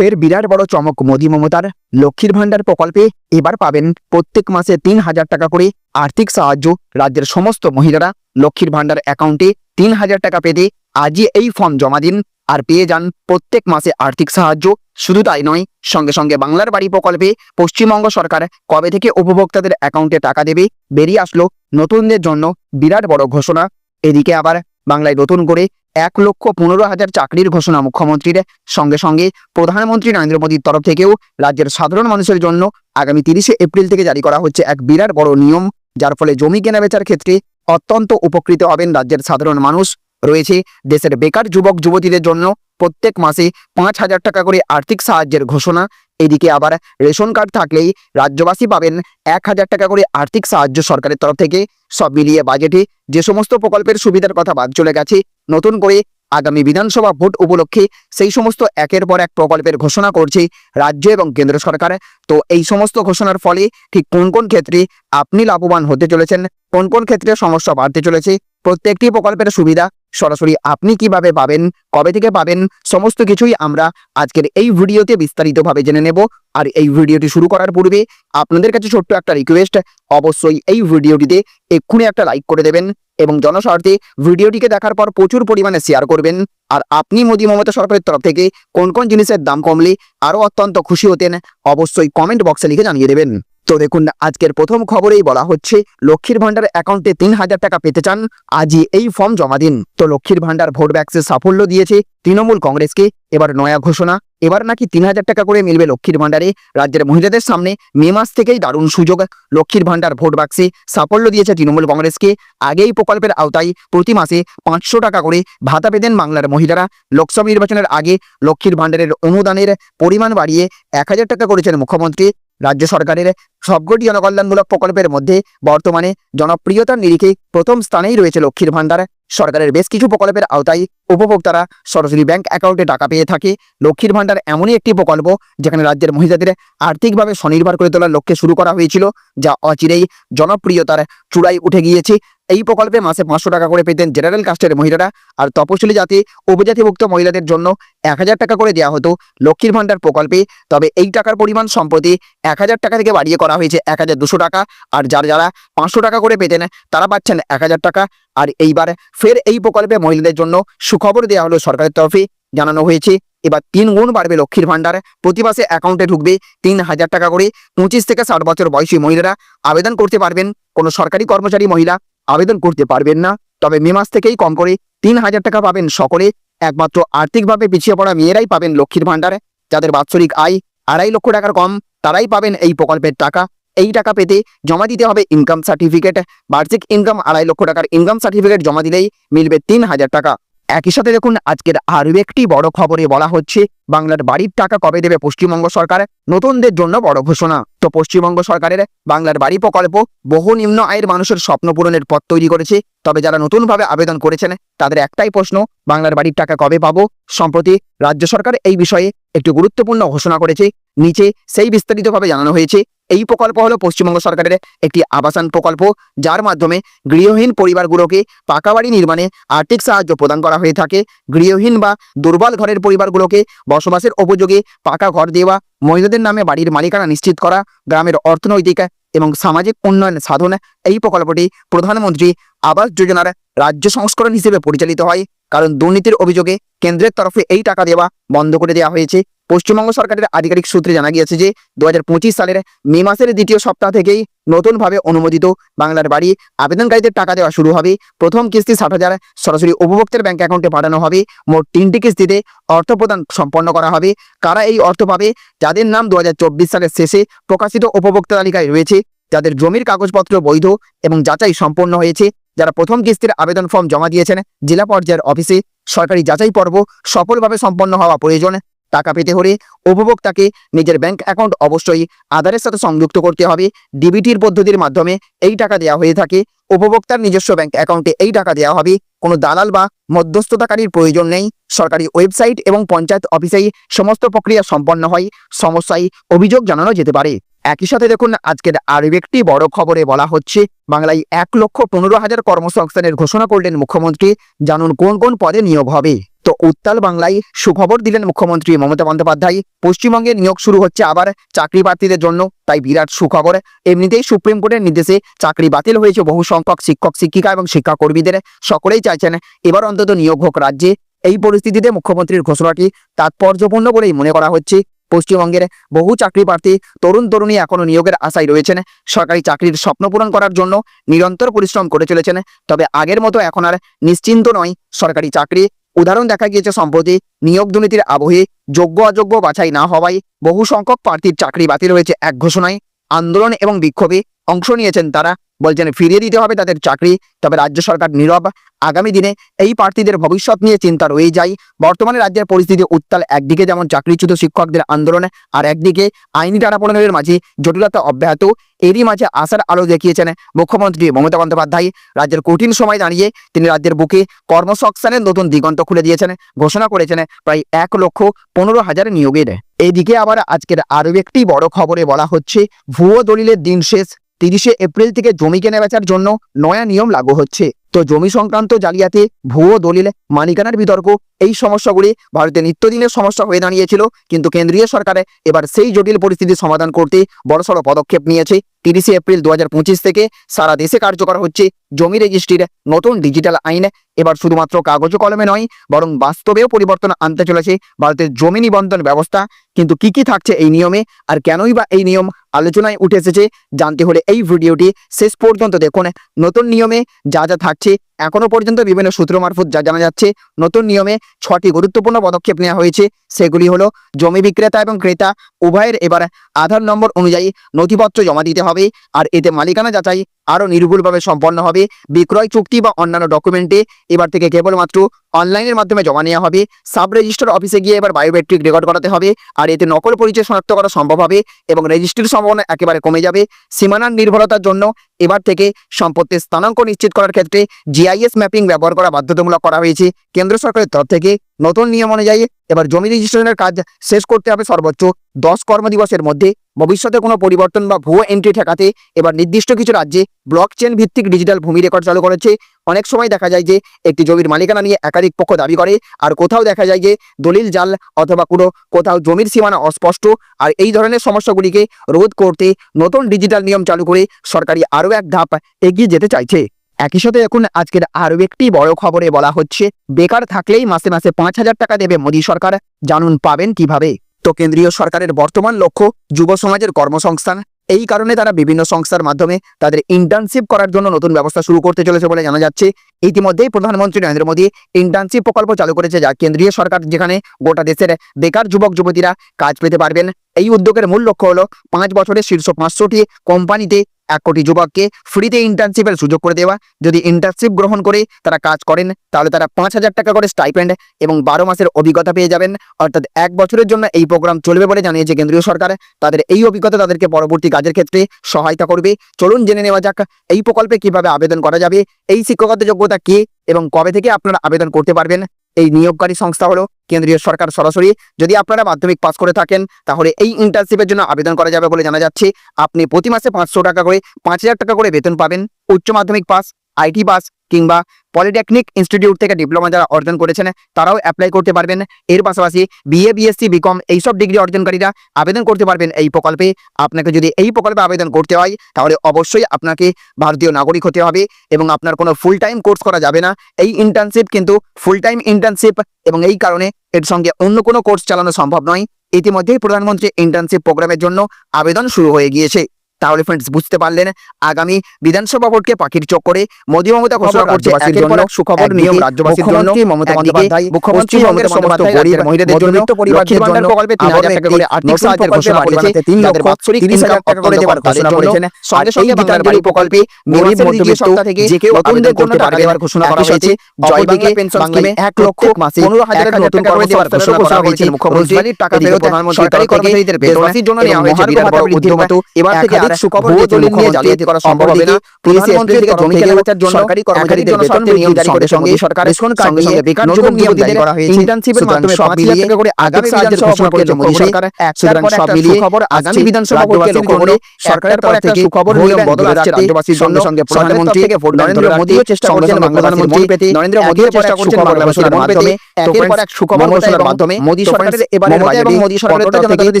ফের বিরাট বড় চমক মোদী মমতার। লক্ষ্মীর ভাণ্ডার প্রকল্পে এবার পাবেন প্রত্যেক মাসে তিন হাজার টাকা করে আর্থিক সাহায্য। রাজ্যের সমস্ত মহিলারা লক্ষ্মীর ভাণ্ডার অ্যাকাউন্টে তিন হাজার টাকা পেতে আজই এই ফর্ম জমা দিন আর পেয়ে যান প্রত্যেক মাসে আর্থিক সাহায্য। শুধু তাই নয়, সঙ্গে সঙ্গে বাংলার বাড়ি প্রকল্পে পশ্চিমবঙ্গ সরকার কবে থেকে উপভোক্তাদের অ্যাকাউন্টে টাকা দেবে বেরিয়ে আসলো নতুনদের জন্য বিরাট বড় ঘোষণা। এদিকে আবার বাংলায় নতুন করে এক লক্ষ পনেরো হাজার চাকরির ঘোষণা মুখ্যমন্ত্রীর। সঙ্গে সঙ্গে প্রধানমন্ত্রী নরেন্দ্র মোদীর তরফ থেকেও রাজ্যের সাধারণ মানুষের জন্য আগামী তিরিশে এপ্রিল থেকে জারি করা হচ্ছে এক বিরাট বড় নিয়ম, যার ফলে জমি কেনাবেচার ক্ষেত্রে অত্যন্ত উপকৃত হবেন রাজ্যের সাধারণ মানুষ। রয়েছে দেশের বেকার যুবক যুবতীদের জন্য প্রত্যেক মাসে পাঁচ হাজার টাকা করে আর্থিক সাহায্যের ঘোষণা এদিকে আবার রেশন কার্ড থাকলেই রাজ্যবাসী পাবেন এক হাজার টাকা করে আর্থিক সাহায্য সরকারের তরফ থেকে। সব মিলিয়ে বাজেটে যে সমস্ত প্রকল্পের সুবিধার কথা বাদ চলে গেছে, নতুন করে আগামী বিধানসভা ভোট উপলক্ষে সেই সমস্ত একের পর এক প্রকল্পের ঘোষণা করছে রাজ্য এবং কেন্দ্র সরকার। তো এই সমস্ত ঘোষণার ফলে ঠিক কোন কোন ক্ষেত্রে আপনি লাভবান হতে চলেছেন, কোন কোন ক্ষেত্রে সমস্যা বাড়তে চলেছে প্রত্যেকটি প্রকল্পের সুবিধা সরাসরি আপনি কীভাবে পাবেন, কবে থেকে পাবেন, সমস্ত কিছুই আমরা আজকের এই ভিডিওতে বিস্তারিতভাবে জেনে নেব। আর এই ভিডিওটি শুরু করার পূর্বে আপনাদের কাছে ছোট্ট একটা রিকোয়েস্ট অবশ্যই এই ভিডিওটিতে এক্ষুনি একটা লাইক করে দেবেন এবং জনস্বার্থে ভিডিওটিকে দেখার পর প্রচুর পরিমাণে শেয়ার করবেন। আর আপনি মোদী মমতা সরকারের তরফ থেকে কোন কোন জিনিসের দাম কমলে আরও অত্যন্ত খুশি হতেন, অবশ্যই কমেন্ট বক্সে লিখে জানিয়ে দেবেন। তো দেখুন, আজকের প্রথম খবরেই বলা হচ্ছে, লক্ষ্মীর ভান্ডার অ্যাকাউন্টে তিন হাজার টাকা পেতে চান, আজই এই ফর্ম জমা দিন। তো লক্ষ্মীর ভান্ডার ভোট ব্যাক্সে সাফল্য দিয়েছে তৃণমূল কংগ্রেসকে। এবার নয়া ঘোষণা, এবার নাকি তিন হাজার টাকা করে মিলবে লক্ষ্মীর ভান্ডারে রাজ্যের মহিলাদের সামনে মে মাস থেকেই দারুণ সুযোগ। লক্ষ্মীর ভান্ডার ভোট বাক্সে সাফল্য দিয়েছে তৃণমূল কংগ্রেসকে। আগেই প্রকল্পের আওতায় প্রতি মাসে পাঁচশো টাকা করে ভাতা পেতেন বাংলার মহিলারা। লোকসভা নির্বাচনের আগে লক্ষ্মীর ভান্ডারের অনুদানের পরিমাণ বাড়িয়ে এক হাজার টাকা করেছেন মুখ্যমন্ত্রী। রাজ্য সরকারের সবকটি জনকল্যাণমূলক প্রকল্পের মধ্যে বর্তমানে জনপ্রিয়তার নিরিখে প্রথম স্থানেই রয়েছে লক্ষ্মীর ভান্ডার সরকারের বেশ কিছু প্রকল্পের আওতায় উপভোক্তারা সরাসরি ব্যাংক অ্যাকাউন্টে টাকা পেয়ে থাকে। লক্ষ্মীর ভান্ডার এমনই একটি প্রকল্প যেখানে রাজ্যের মহিলাদের আর্থিকভাবে স্বনির্ভর করে তোলার লক্ষ্যে শুরু করা হয়েছিল, যা অচিরেই জনপ্রিয়তার চূড়ায় উঠে গিয়েছে। এই প্রকল্পে মাসে পাঁচশো টাকা করে পেতেন জেনারেল কাস্টের মহিলারা আর তপশিলি জাতি উপজাতিভুক্ত মহিলাদের জন্য এক হাজার টাকা করে দেওয়া হতো লক্ষ্মীর ভান্ডার প্রকল্পে। তবে এই টাকার পরিমাণ সম্প্রতি এক হাজার টাকা থেকে বাড়িয়ে করা হয়েছে এক হাজার দুশো টাকা। আর যারা যারা পাঁচশো টাকা করে পেতেন তারা পাচ্ছেন এক হাজার টাকা। আর এইবার ফের এই প্রকল্পে মহিলাদের জন্য সুখবর দেওয়া হলো সরকারের তরফে। জানানো হয়েছে, এবার তিন গুণ বাড়বে লক্ষ্মীর ভান্ডার প্রতি মাসে অ্যাকাউন্টে ঢুকবে তিন হাজার টাকা করে। পঁচিশ থেকে ষাট বছর বয়সী মহিলারা আবেদন করতে পারবেন। কোনো সরকারি কর্মচারী মহিলা আবেদন করতে পারবেন না। তবে মে মাস থেকেই কম করে তিন হাজার টাকা পাবেন সকলে। একমাত্র আর্থিকভাবে পিছিয়ে পড়া মেয়েরাই পাবেন লক্ষ্মীর ভাণ্ডারে। যাদের বাৎসরিক আয় আড়াই লক্ষ টাকার কম, তারাই পাবেন এই প্রকল্পের টাকা। এই টাকা পেতে জমা দিতে হবে ইনকাম সার্টিফিকেট বার্ষিক ইনকাম আড়াই লক্ষ টাকার ইনকাম সার্টিফিকেট জমা দিলেই মিলবে তিন হাজার টাকা। একই সাথে দেখুন, আজকের আরও একটি বড় খবরে বলা হচ্ছে, বাংলার বাড়ির টাকা কবে দেবে পশ্চিমবঙ্গ সরকার? নতুনদের জন্য বড় ঘোষণা। তো পশ্চিমবঙ্গ সরকারের বাংলার বাড়ি প্রকল্প বহু নিম্ন আয়ের মানুষের স্বপ্ন পূরণের পথ তৈরি করেছে। তবে যারা নতুনভাবে আবেদন করেছেন, তাদের একটাই প্রশ্ন, বাংলার বাড়ির টাকা কবে পাবো? সম্প্রতি রাজ্য সরকার এই বিষয়ে একটি গুরুত্বপূর্ণ ঘোষণা করেছে। নিচে সেই বিস্তারিতভাবে জানানো হয়েছে। এই প্রকল্প হলো পশ্চিমবঙ্গ সরকারের একটি আবাসন প্রকল্প, যার মাধ্যমে গৃহহীন পরিবারগুলোকে পাকা বাড়ি নির্মাণে আর্থিক সাহায্য প্রদান করা হয়ে থাকে। গৃহহীন বা দুর্বল ঘরের পরিবারগুলোকে বসবাসের উপযোগী পাকা ঘর দেওয়া, মহিলাদের নামে বাড়ির মালিকানা নিশ্চিত করা, গ্রামের অর্থনৈতিক এবং সামাজিক উন্নয়ন সাধন। এই প্রকল্পটি প্রধানমন্ত্রী আবাস যোজনার রাজ্য সংস্করণ হিসেবে পরিচালিত হয়, কারণ দুর্নীতির অভিযোগে কেন্দ্রের তরফে এই টাকা দেওয়া বন্ধ করে দেওয়া হয়েছে। পশ্চিমবঙ্গ সরকারের আধিকারিক সূত্রে জানা গিয়েছে যে দু হাজার পঁচিশ সালের মে মাসের দ্বিতীয় সপ্তাহ থেকেই নতুনভাবে অনুমোদিত বাংলার বাড়ি আবেদনকারীদের টাকা দেওয়া শুরু হবে। প্রথম কিস্তি ষাট হাজার সরাসরি উপভোক্তার ব্যাংক অ্যাকাউন্টে পাঠানো হবে। মোট তিনটি কিস্তিতে অর্থ প্রদান সম্পন্ন করা হবে। কারা এই অর্থ পাবে যাদের নাম দু হাজার চব্বিশ সালের শেষে প্রকাশিত উপভোক্তা তালিকায় রয়েছে, যাদের জমির কাগজপত্র বৈধ এবং যাচাই সম্পন্ন হয়েছে, যারা প্রথম কিস্তির আবেদন ফর্ম জমা দিয়েছেন, জেলা পর্যায়ের অফিসে সরকারি যাচাই পর্ব সফলভাবে সম্পন্ন হওয়া প্রয়োজন। টাকা পেতে হলে উপভোক্তাকে নিজের ব্যাংক অ্যাকাউন্ট অবশ্যই আধারের সাথে সংযুক্ত করতে হবে। ডিবিটির পদ্ধতির মাধ্যমে এই টাকা দেওয়া হয়ে থাকে। উপভোক্তার নিজস্ব ব্যাংক অ্যাকাউন্টে এই টাকা দেওয়া হবে। কোনো দালাল বা মধ্যস্থতাকারীর প্রয়োজন নেই। সরকারি ওয়েবসাইট এবং পঞ্চায়েত অফিসেই সমস্ত প্রক্রিয়া সম্পন্ন হয়। সমস্যায় অভিযোগ জানানো যেতে পারে। একই সাথে দেখুন, আজকের আরও একটি বড় খবরে বলা হচ্ছে, বাংলায় এক লক্ষ পনেরো হাজার কর্মসংস্থানের ঘোষণা করলেন মুখ্যমন্ত্রী। জানুন কোন কোন পদে নিয়োগ হবে। তো উত্তাল বাংলায় সুখবর দিলেন মুখ্যমন্ত্রী মমতা বন্দ্যোপাধ্যায়। পশ্চিমবঙ্গে নিয়োগ শুরু হচ্ছে আবার চাকরি প্রার্থীদের জন্য, তাই বিরাট সুখবর। এমনিতেই সুপ্রিম কোর্টের নির্দেশে চাকরি বাতিল হয়েছে বহু সংখ্যক শিক্ষক, শিক্ষিকা এবং শিক্ষাকর্মীদের। সকলেই চাইছেন এবার অন্তত নিয়োগ হোক রাজ্যে। এই পরিস্থিতিতে মুখ্যমন্ত্রীর ঘোষণাটি তাৎপর্যপূর্ণ বলেই মনে করা হচ্ছে। পশ্চিমবঙ্গের বহু চাকরি প্রার্থী, তরুণ তরুণী এখনও নিয়োগের আশায় রয়েছেন। সরকারি চাকরির স্বপ্ন পূরণ করার জন্য নিরন্তর পরিশ্রম করে চলেছেন। তবে আগের মতো এখন আর নিশ্চিন্ত নয় সরকারি চাকরি। উদাহরণ দেখা গিয়েছে, সম্প্রতি নিয়োগ দুর্নীতির আবহে যোগ্য অযোগ্য বাছাই না হওয়ায় বহু সংখ্যক প্রার্থীর চাকরি বাতিল হয়েছে এক ঘোষণায়। আন্দোলন এবং বিক্ষোভে অংশ নিয়েছেন তারা। বলছেন, ফিরিয়ে দিতে হবে তাদের চাকরি, তবে রাজ্য সরকার নীরব। আগামী দিনে এই প্রার্থীদের ভবিষ্যৎ নিয়ে চিন্তা রয়েই যায়। বর্তমানে রাজ্যের পরিস্থিতি উত্তাল। একদিকে যেমন চাকরিচ্যুত শিক্ষকদের আন্দোলন, আর একদিকে আইনি টানাপোড়েনের মাঝে জটিলতা অব্যাহত। এরই মাঝে আশার আলো দেখিয়েছেন মুখ্যমন্ত্রী মমতা বন্দ্যোপাধ্যায়। রাজ্যের কঠিন সময় দাঁড়িয়ে তিনি রাজ্যের বুকে কর্মসংস্থানের নতুন দিগন্ত খুলে দিয়েছেন। ঘোষণা করেছেন প্রায় এক লক্ষ পনেরো হাজার নিয়োগের। এদিকে আবার আজকের আরও একটি বড় খবরে বলা হচ্ছে, ভুয়ো দলিলের দিন শেষ। তিরিশে এপ্রিল থেকে জমি কেনা বেচার জন্য নয়া নিয়ম লাগু হচ্ছে। তো জমি সংক্রান্ত জালিয়াতি, ভুয়ো দলিল মালিকানার বিতর্ক, এই সমস্যাগুলি ভারতে নিত্যদিনের সমস্যা হয়ে দাঁড়িয়েছিল। কিন্তু কেন্দ্রীয় সরকারে এবার সেই জটিল পরিস্থিতি সমাধান করতে বড়সড় পদক্ষেপ নিয়েছে। তিরিশে এপ্রিল দু হাজার পঁচিশ থেকে সারা দেশে কার্যকর হচ্ছে জমি রেজিস্ট্রির নতুন ডিজিটাল আইন। এবার শুধুমাত্র কাগজ কলমে নয়, বরং বাস্তবেও পরিবর্তন আনতে চলেছে ভারতের জমি নিবন্ধন ব্যবস্থা। কিন্তু কি কি থাকছে এই নিয়মে আর কেনই বা এই নিয়ম আলোচনায় উঠে এসেছে, জানতে হলে এই ভিডিওটি শেষ পর্যন্ত দেখুন। নতুন নিয়মে যা যা থাকছে, এখনও পর্যন্ত বিভিন্ন সূত্র মারফত যা জানা যাচ্ছে, নতুন নিয়মে ছটি গুরুত্বপূর্ণ পদক্ষেপ নেওয়া হয়েছে। সেগুলি হলো, জমি বিক্রেতা এবং ক্রেতা উভয়ের এবার আধার নম্বর অনুযায়ী নথিপত্র জমা দিতে হবে, আর এতে মালিকানা যাচাই আরও নির্ভুলভাবে সম্পন্ন হবে। বিক্রয় চুক্তি বা অন্যান্য ডকুমেন্টে এবার থেকে কেবলমাত্র অনলাইনের মাধ্যমে জমা নেওয়া হবে। সাব রেজিস্টার অফিসে গিয়ে এবার বায়োমেট্রিক রেকর্ড করাতে হবে। আর এতে নকল পরিচয় শনাক্ত করা সম্ভব হবে এবং রেজিস্ট্রির সম্ভাবনা একেবারে কমে যাবে। সীমানার নির্ভরতার জন্য এবার থেকে সম্পত্তির স্থানাঙ্ক নিশ্চিত করার ক্ষেত্রে জিআইএস ম্যাপিং ব্যবহার করা বাধ্যতামূলক করা হয়েছে। কেন্দ্র সরকারের তরফ থেকে নতুন নিয়ম অনুযায়ী এবার জমি রেজিস্ট্রেশনের কাজ শেষ করতে হবে সর্বোচ্চ দশ কর্মদিবসের মধ্যে। ভবিষ্যতে কোনো পরিবর্তন বা ভুয়ো এন্ট্রি ঠেকাতে এবার নির্দিষ্ট কিছু রাজ্যে ব্লক চেন ভিত্তিক ডিজিটাল ভূমি রেকর্ড চালু করেছে। অনেক সময় দেখা যায় যে একটি জমির মালিকানা নিয়ে একাধিক পক্ষ দাবি করে, আর কোথাও দেখা যায় যে দলিল জাল অথবা কোনো কোথাও জমির সীমানা অস্পষ্ট, আর এই ধরনের সমস্যাগুলিকে রোধ করতে নতুন ডিজিটাল নিয়ম চালু করে সরকারি আরও এক ধাপ এগিয়ে যেতে চাইছে। একই সাথে এখন আজকের আরও একটি বড় খবরে বলা হচ্ছে, বেকার থাকলেই মাসে মাসে পাঁচ হাজার টাকা দেবে মোদী সরকার। জানুন পাবেন কীভাবে? তো কেন্দ্রীয় সরকারের বর্তমান লক্ষ্য যুব সমাজের কর্মসংস্থান। এই কারণে তারা বিভিন্ন সংস্থার মাধ্যমে তাদের ইন্টার্নশিপ করার জন্য নতুন ব্যবস্থা শুরু করতে চলেছে বলে জানা যাচ্ছে। ইতিমধ্যেই প্রধানমন্ত্রী নরেন্দ্র মোদী ইন্টার্নশিপ প্রকল্প চালু করেছে, যা কেন্দ্রীয় সরকার যেখানে গোটা দেশের বেকার যুবক যুবতীরা কাজ পেতে পারবেন। এই উদ্যোগের মূল লক্ষ্য হল পাঁচ বছরের শীর্ষ পাঁচশোটি কোম্পানিতে এক কোটি যুবককে ফ্রিতে ইন্টার্নশিপের সুযোগ করে দেওয়া। যদি ইন্টার্নশিপ গ্রহণ করে তারা কাজ করেন, তাহলে তারা পাঁচ হাজার টাকা করে স্টাইপেন্ড এবং বারো মাসের অভিজ্ঞতা পেয়ে যাবেন। অর্থাৎ এক বছরের জন্য এই প্রোগ্রাম চলবে বলে জানিয়েছে কেন্দ্রীয় সরকার। তাদের এই অভিজ্ঞতা তাদেরকে পরবর্তী কাজের ক্ষেত্রে সহায়তা করবে। চলুন জেনে নেওয়া যাক এই প্রকল্পে কীভাবে আবেদন করা যাবে। এই শিক্ষকতা যোগ্যতা কি এবং কবে থেকে আপনারা আবেদন করতে পারবেন? এই নিয়োগকারী সংস্থা হলো কেন্দ্রীয় সরকার সরাসরি। যদি আপনারা মাধ্যমিক পাস করে থাকেন, তাহলে এই ইন্টার্নশিপের জন্য আবেদন করা যাবে বলে জানা যাচ্ছে। আপনি প্রতি মাসে পাঁচশো টাকা করে, পাঁচ হাজার টাকা করে বেতন পাবেন। উচ্চ মাধ্যমিক পাস আইটি পাস কিংবা পলিটেকনিক ইনস্টিটিউট থেকে ডিপ্লোমা যারা অর্জন করেছেন, তারাও অ্যাপ্লাই করতে পারবেন। এর পাশাপাশি বিএ বিএসসি বিকম এইসব ডিগ্রি অর্জনকারীরা আবেদন করতে পারবেন এই প্রকল্পে। আপনাকে যদি এই প্রকল্পে আবেদন করতে হয়, তাহলে অবশ্যই আপনাকে ভারতীয় নাগরিক হতে হবে এবং আপনার কোনো ফুল টাইম কোর্স করা যাবে না। এই ইন্টার্নশিপ কিন্তু ফুল টাইম ইন্টার্নশিপ এবং এই কারণে এর সঙ্গে অন্য কোনো কোর্স চালানো সম্ভব নয়। ইতিমধ্যেই প্রধানমন্ত্রী ইন্টার্নশিপ প্রোগ্রামের জন্য আবেদন শুরু হয়ে গিয়েছে। তাহলে ফ্রেন্ডস বুঝতে পারলেন আগামী বিধানসভা ভোটকে পাখির চক্করে মোদী মমতা ঘোষণা করছে জন্য সুখবর নিয়ম রাজ্যবাসীর জন্য মমতা বন্দ্যোপাধ্যায়, মুখ্যমন্ত্রী মমতা সমস্ত গরিব মহিলাদের জন্য পরিবারদের জন্য প্রকল্পে টাকা করে আর্থিক সাহায্যের ঘোষণা করেছে তিন লক্ষ বাৎসরিক তিরিশ ইনকাম হাজার টাকা করে দেওয়ার ঘোষণা করেছেন। সঙ্গে সঙ্গে বাড়ি প্রকল্পে গরিব মধ্যবিত্ত থেকে যে কেউ আবেদন জন্য করতে পারবে দেওয়ার ঘোষণা করা হয়েছে জয় বাংলা পেনশন স্কিমে এক লক্ষ মাসে পনেরো হাজার এক হাজার নতুন করে দেওয়ার ঘোষণা করা হয়েছে মুখ্যমন্ত্রী টাকা ফেরত প্রধানমন্ত্রীর সরকারি কর্মচারীদের বেতন জন্য নেওয়া হয়েছে ভাতা উদ্যোগ এবার থেকে একাধিক সুখবর দলিল নিয়ে জালিয়াতি করা সম্ভব হবে না। তিরিশে থেকে জমি কেনাবেচার জন্য সরকারি কর্মচারীদের বেতন নিয়ম জারি করে সঙ্গে সরকার রেশন কার্ড সঙ্গে বেকার যুবক নিয়ম জারি করা হয়েছে। ইন্টার্নশিপের মাধ্যমে সব মিলিয়ে করে আগামী সাহায্যের ঘোষণা করেছে মোদী সরকার সুতরাং সব মিলিয়ে খবর আগামী বিধানসভা ভোটকে লক্ষ্য করে সরকারের তরফ থেকে সুখবর নিয়ম বদল আসছে রাজ্যবাসীর সঙ্গে সঙ্গে। প্রধানমন্ত্রী থেকে নরেন্দ্র মোদীও চেষ্টা করছেন প্রধানমন্ত্রী পেতে নরেন্দ্র মোদীও চেষ্টা করছেন বাংলাদেশের মাধ্যমে একের পর এক সুখবর ঘোষণার মাধ্যমে মোদী সরকারের এবারে এবং মোদী সরকারের তরফ থেকে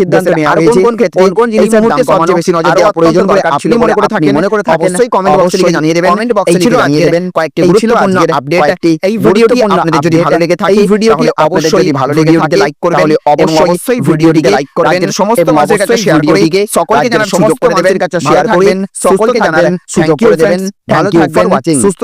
সিদ্ধান্ত নেওয়া হয়েছে কোন কোন কোন জিনিসের মুহূর্তে সবচেয়ে বেশি নজর দেওয়া প্রয়োজন বলে আপনি মনে করে থাকেন? মনে করে থাকেন। অবশ্যই কমেন্ট বক্সে লিখে জানিয়ে দেবেন। কমেন্ট বক্সে লিখে জানিয়ে দেবেন কয়েকটি গুরুত্বপূর্ণ আপডেট এই ভিডিওটি আপনাদের যদি ভালো লেগে থাকে এই ভিডিওটি অবশ্যই ভালো লেগে থাকে লাইক করবেন তাহলে অবশ্যই ভিডিওটিকে লাইক করবেন সমস্ত মানুষের কাছে শেয়ার করে সকলকে জানার সুযোগ করে দেবেন কাছে শেয়ার করবেন সকলকে জানাবেন সুযোগ করে দেবেন ভালো থাকবেন সুস্থ